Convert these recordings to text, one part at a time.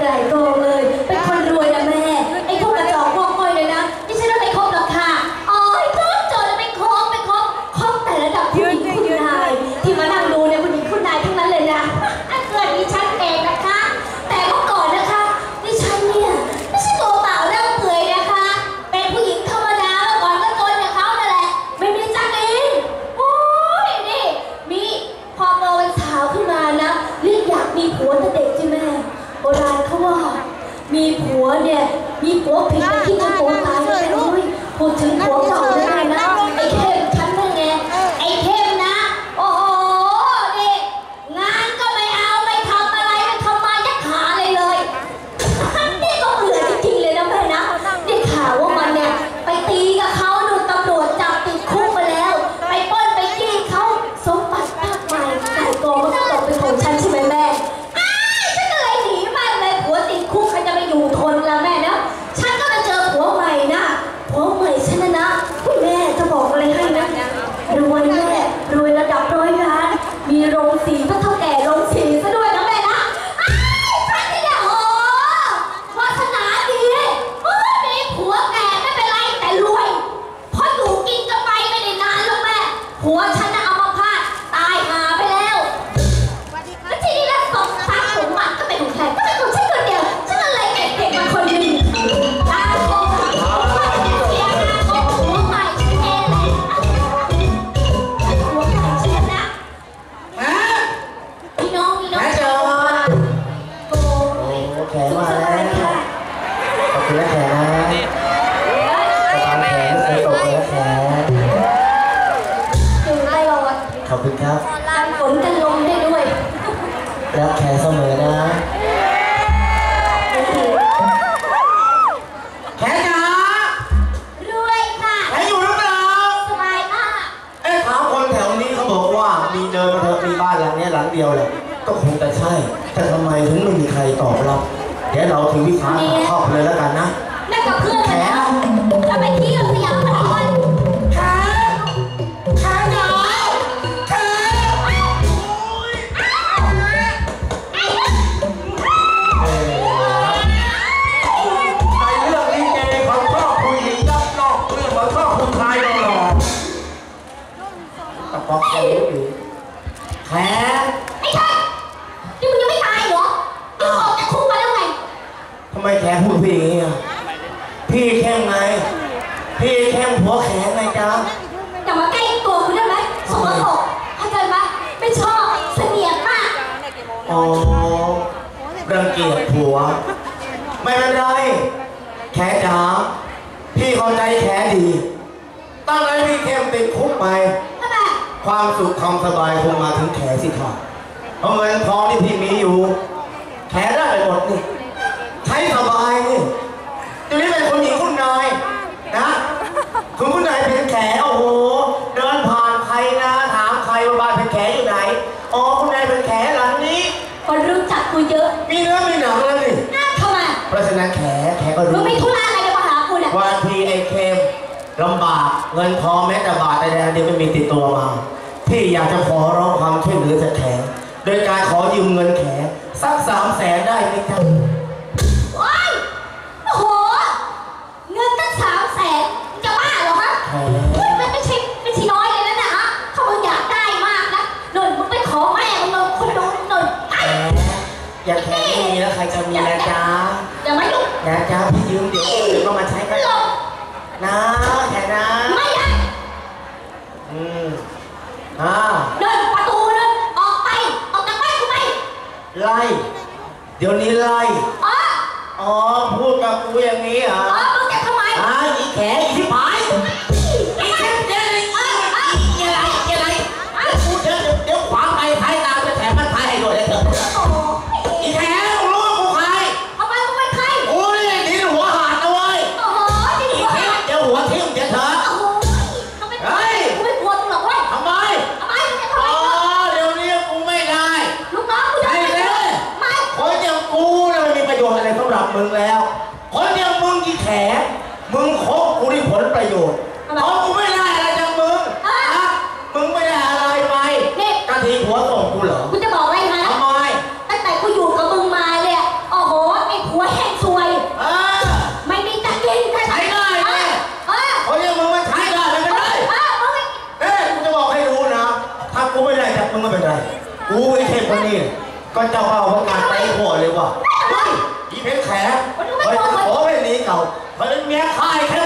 đời cô ơi ำไมแขนพูดพี่อย่างนี้อะพี่แข้งไง พี่แข้งหัวแขนไงจ๊ะอย่ามาใกล้ตัวกูได้ไหมสกปรกเข้าใจไหมไม่ชอบเสนียดมากอ๋อรังเกียจผัว ไม่เป็นไร แขจ๋าพี่เข้าใจแขดี ตั้งแต่พี่เข้มติดคุกไป ทำไมความสุขความสบายคงมาถึงแขสิค่ะเพราะเงินทองที่พี่มีอยู่ แขได้ไปหมดนี่ ใช้สบายนี่ทีนี้เป็นคนหญิงคุณนายนะ คุณคุณนายเป็นแขโอ้โห เดินผ่านใครนะถามใครว่าบ้านเป็นแขอยู่ไหน อ๋อคุณนายเป็นแขหลังนี้ คนรู้จักกูเยอะมีเนื้อมีหนังแล้วนี่น่าทำไมเพราะฉะนั้นแขแขก็มึงรู้มีธุระอะไรจะมาหากูเนี่ยวันทีไอ้เค็มลำบากเงินทองแม้แต่บาทแต่แดงเดียวไม่มีติดตัวมาพี่อยากจะขอร้องความช่วยเหลือจากแขโดยการขอยืมเงินแขสักสามแสนได้ไหมจ๊ะ นะจ๊ะอย่ามายุ่งนะจ๊ะพี่ยืมเดี๋ยวอื่นก็มาใช้กันหลบนะแขนะไม่ได้อืมอ่าเดินประตูเดินออกไปออกจากบ้านกูไปไล่เดี๋ยวนี้ไล่อ๋ออ๋อพูดกับกูอย่างนี้เหรออ๋อมึงจะทำไมอ่าอีแขอี มึงแล้ว คนอย่างมึงอีแขมึงคบกูได้ผลประโยชน์เพราะกูไม่ได้อะไรจากมึงนะมึงไม่ได้อะไรไปนี่ กะทิหัวส่งกูเหรอกูจะบอกอะไรนะ ทำไมตั้งแต่กูอยู่กับมึงมาเนี่ยโอ้โห ไอ้ผัวแห้งซวย เออ ไม่มีจะกินใช้ได้แน่เออคนอย่างมึงมันใช้ได้ไม่เป็นไรเออมึงไม่เอ้ยกูจะบอกให้รู้นะ ถ้ากูไม่ได้จากมึงไม่เป็นไร กูไอ้เทพคนนี้ก็เจ้าเอาประกาศไปหัวเลยว่าเฮ้ยอีเพชรแขกเฮ้ยขอเป็นนี้เก่า เฮ้ยเมียข้ายแค่มาก่อ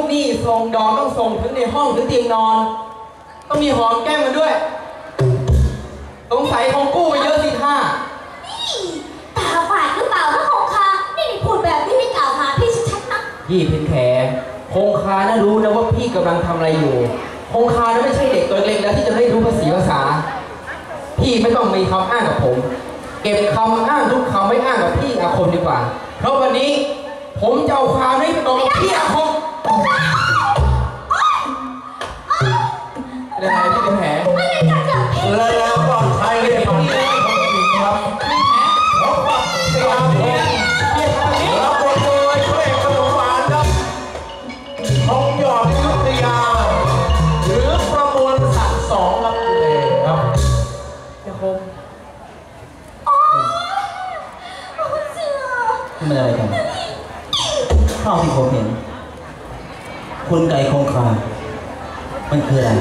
กหนี่ส่งดอกต้องส่งถึงในห้องถึงเตียงนอน ต้องมีหอมแก้มกันด้วย สงสัยคงกู้ไปเยอะสิท่านี่ตาฝาดหรือเปล่านะคงคานี่นี่พูดแบบนี้ไม่กล่าวหาพี่ชัดๆนะพี่เป็นแขคงคานะรู้นะว่าพี่กำลังทำอะไรอยู่ คงคานะไม่ใช่เด็กตัวเล็กแล้วที่จะไม่รู้ภาษีภาษา พี่ไม่ต้องมีคำอ้างกับผม เก็บคำอ้างทุกคำไว้อ้างกับพี่อาคมดีกว่า เพราะวันนี้ผมจะเอาความให้ตรงกับพี่อาคม เป็นอะไรพี่เป็นแผลอะไรกันเหรอพี่และแล้วก็ใช้ได้ทำให้ผมถึงครับพบกับสยามพงษ์รับบทโดยพระเอกขนมหวานครับทองหยอดยุทธยา หรือประมวลสัตว์สองรับเลยครับอาคมโอ้เสือมันอะไรกันเท่าที่ผมเห็น คุณไก่คงคามันคืออะไร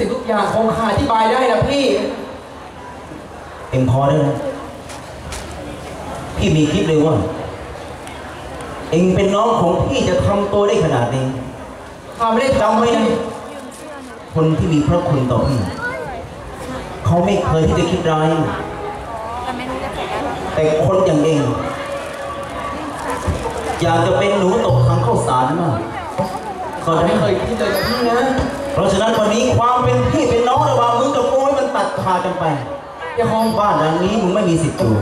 สิ่งทุกอย่างคงคาอธิบายได้นะพี่ เอ็มพอได้แล้วพี่มีคิดเลยว่า เอ็งเป็นน้องของพี่จะทำตัวได้ขนาดนี้ทำไม่ได้จำทำไว้ไม่ได้นะคนที่มีพระคุณต่อพี่ เขาไม่เคยที่จะคิดร้ายแต่คนอย่างเอง อยากจะเป็นหนูตกทางข้าวสารมากก็เขาได้ไม่เคยคิดเลยนะพี่นะเพ ราะฉะนั้นวันนี้ความเป็นพี่เป็นน้องระหว่างมึงกับกูให้มันตัดขาดกันไปพี่ห้องบ้านหลังนี้มึงไม่มีสิทธิ์อยู่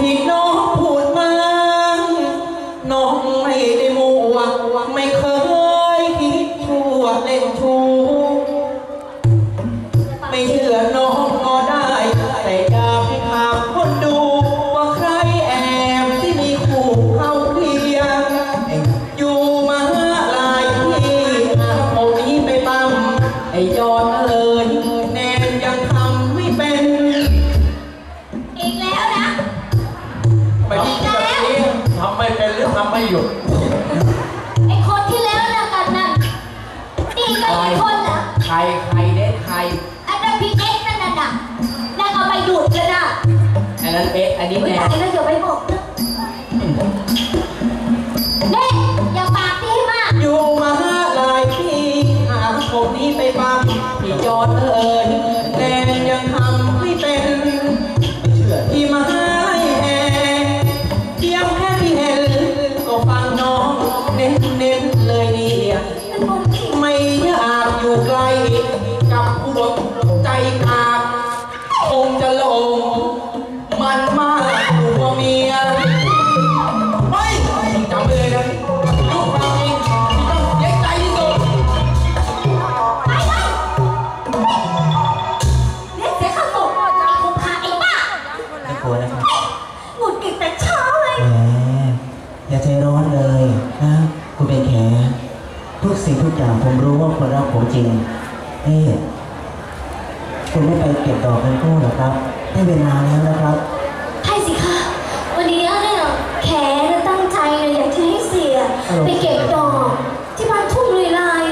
ที่น้ ใครเด็กใครอันนั้นพี่เอ็กซ์นั่นน่ะนะนั่นเอาไปดูดเลยนะอันนั้นเป๊ะอันนี้ไม่แนได้นแล้วอย่าไปบอกนะเน่อย่าปากดีมากอยู่มาหลายปีหาคนนี้ไปบ้างพี่จอดเอิญ เวลาแล้วนะครับใช่สิคะ วันนี้เนี่ยแขนตั้งใจเลยอยากจะให้เสีย ไปเก็บดอกที่บ้านทุ่งลุยลาย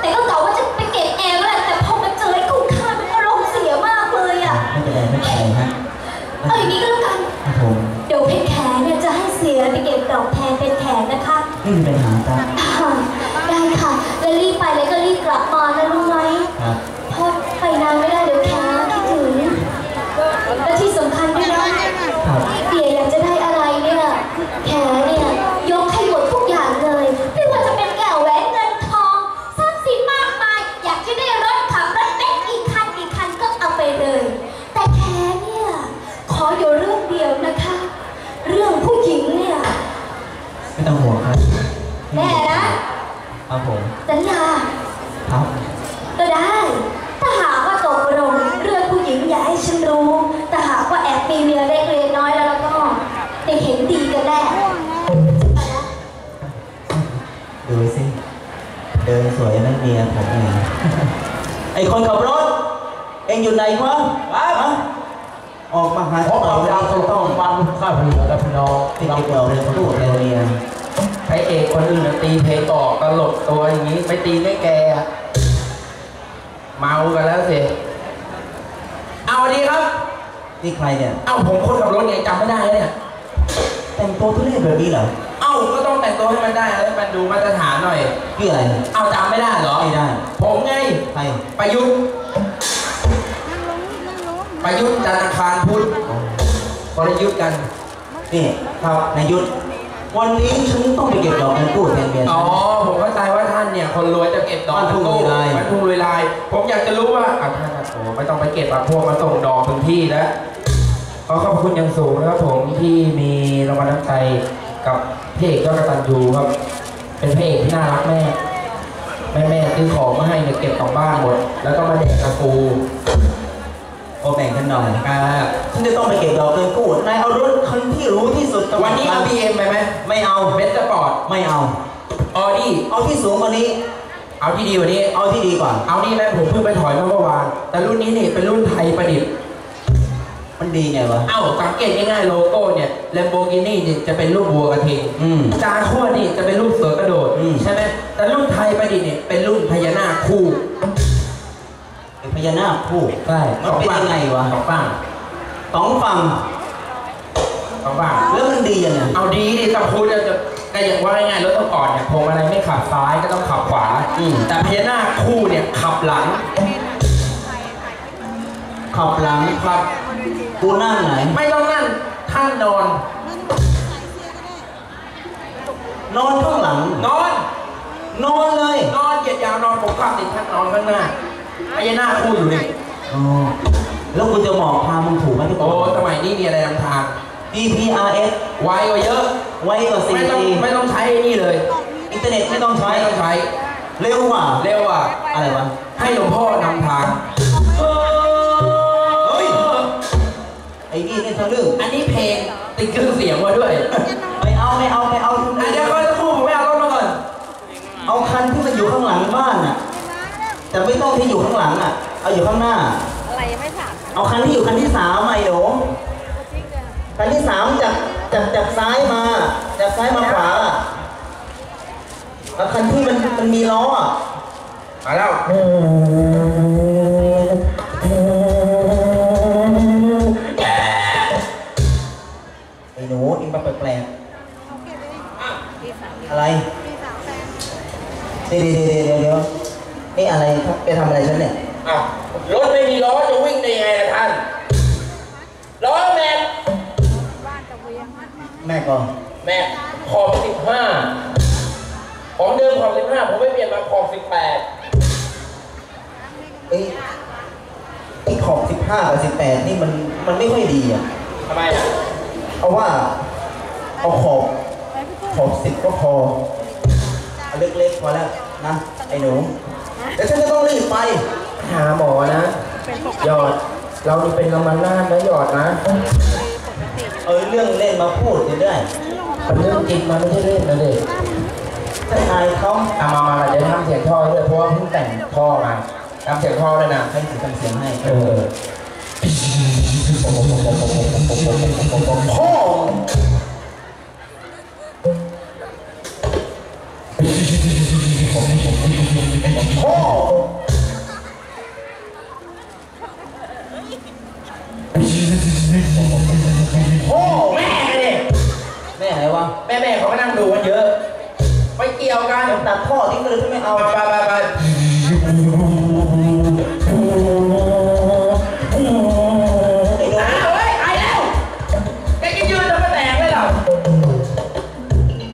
แต่ก็กะว่าจะไปเก็บแอร์แหละแต่พอมาเจอไอ้คุณค่ามันอารมณ์เสียมากเลยอะไม่เป็นไรไม่เป็นไรฮะเอาอย่างนี้ก็แล้วกันครับผมเดี๋ยวเพชรแขนเนี่ยจะให้เสียไปเก็บดอกแทนเป็นแขนนะคะไม่มีปัญหาครับอ่าได้ค่ะแล้วรีบไปแล้วก็รีบกลับมานะรู้ไหมครับ สวยนั่นเมียผมเองไอคนขับรถ เองอยู่ไหนวะฮะออกมาหาเพราะความยาวต้องต้องฟังข้าวเหนียวและพี่น้องติดเก็บดอกเงินกู้เลยเมียพระเอกคนอื่นน่ะตีเพลงต่อตลกตัวอย่างนี้ไม่ตีไม่แกอะเมากันแล้วสิเอาวันนี้ครับ นี่ใครเนี่ย เอ้าผมคนขับรถเนี่ยจำไม่ได้แล้วเนี่ยแต่งตัวทุเรศแบบนี้เหรอเอ้าก็ ต้องแต่งตัวให้มันได้ให้มันดูมาตรฐานหน่อยพี่อะไรเอาจำไม่ได้เหรอ ไม่ได้ผมไง ใครประยุทธ์ ประยุทธ์จันทร์อังคารพุธพลยุทธ์กัน นี่ครับนายยุทธวันนี้ฉันต้องไปเก็บดอกเงินกู้แทนเมียอ๋ฉัอนผมเข้าใจว่าท่านเนี่ย คนรวยจะเก็บดอกบ้านทุ่งลุยลายบ้านทุ่งลุยลาย ผมอยากจะรู้ว่าอะท่านอะโอ้ไม่ต้องไปเก็บอะพวกมาส่งดอกถึงที่แล้วขอขอบคุณอย่างสูงนะครับผมที่มีรางวัลน้ำใจกับ พระเอกยอดกตัญญูครับ เป็นพระเอกที่น่ารักแม่แม่แม่ซื้อของมาให้เนี่ยเก็บของบ้านหมด แล้วก็มาแดกกระปูโอแบ่งกันหน่อยอ่าฉันจะต้องไปเก็บดอกเงินกู้นายเอารถคันที่รู้ที่สุดกับวันนี้เอาบีเอ็มไปไหมไม่เอาเบนซ์สปอร์ตไม่เอาออดี้เอาที่สูงกว่านี้ เอาที่ดีกว่านี้ เอาที่ดีกว่า เอานี่นะผมเพิ่งไปถอยมาเมื่อวานแต่รุ่นนี้นี่เป็นรุ่นไทยประดิษฐ์ มันดีไงวะ เอ้าสังเกตง่ายๆโลโก้เนี่ย Lamborghini นี่จะเป็นรูปวัวกระทิงอืมจาขั้วนี่จะเป็นรูปเสือกระโดด อืม ใช่ไหมแต่รุ่นไทยประดิษฐ์เนี่ยเป็นรุ่นพญานาคคู่เป็นพญานาคคู่ ใช่มันเป็นยังไงวะ สองฝั่งสองฝั่ง สองฝั่ง แล้วมันดียังไงเอาดีดิแต่คุณจะจะก็อย่างว่าง่ายๆรถต้องก่อนเนี่ยพวงมาลัยไม่ขับซ้ายก็ต้องขับขวา อืมแต่พญานาคคู่เนี่ยขับหลัง ขับหลังขับกูนั่งไหน ไม่ต้องนั่นท่านนอน นอนข้างหลัง นอน นอนเลย นอนเหยียดยาวนอนผมขับติดท่านนอนข้างหน้าพญานาคคู่อยู่นี่อ๋อแล้วกูจะบอกพามึงถูกไหมที่โอ้สมัยนี้มีอะไรนำทาง DPRS ไวกว่าเยอะ ไว้กว่าไม่ต้อง 4G ไม่ต้องใช้ไอ้นี่เลย อินเทอร์เน็ตไม่ต้องใช้ไม่ต้องใช้ เร็วกว่า เร็วอะอะไรวะ ให้หลวงพ่อนำทาง ไอ้นี่นี่ทะลึ่งอันนี้เพลงติดเครื่องเสียงมาด้วย ไม่เอาไม่เอาไม่เอาอันเดี๋ยวก็จะคู่ผมไม่เอารถมาก่อน เอาคันที่มันอยู่ข้างหลังบ้านน่ะ แต่ไม่ต้องที่อยู่ข้างหลังอะ เอาอยู่ข้างหน้า อะไรยังไม่ถามเอาคันที่อยู่คันที่สามไอ้หนูคันที่สามจากจากจากซ้ายมา จากซ้ายมาขวาแล้วคันที่มันมันมีล้ออะมาแล้ว อ้หนูอิงมาแปลกๆอะไรเดี๋ยวเดี๋ยวเดี๋ยวเดี๋ยวนี่อะไรไปทำอะไรฉันเนี่ยอ้าวรถไม่มีล้อจะวิ่งได้ยังไงล่ะท่านล้อแม็กแม่ก่อนแม็กขอบสิบห้าของเดิมขอบสิบห้าผมไม่เปลี่ยนมาขอบสิบแปดไอ้ไอ้ขอบสิบห้ากับสิบแปดนี่มันมันไม่ค่อยดีอะทำไมอะเอาว่า เอาขอบขอบสิบก็พอเอาเล็กๆพอแล้วนะไอ้หนูเดี๋ยวฉันจะต้องรีบไป หาหมอนะหยอด เรานี่เป็นกำมันหน้านะหยอดนะ เอาเรื่องเล่นมาพูดเรื่อยมันเรื่องจริงมันไม่ใช่เล่นนะเด็กๆถ้านายเขาเอามามาเดี๋ยวทำเสียงท่อด้วยเพราะว่าเพิ่งแต่งท่อมาทำเสียงท่อด้วยนะให้ทำเสียงให้เออพ่อ โอ้โอแม่เลยแม่อะไรวะ แม่แม่เขาก็นั่งดูกันเยอะ ไปเกี่ยวกันตัดพ่อทิ้งเลยฉันไม่เอา ไปไปไป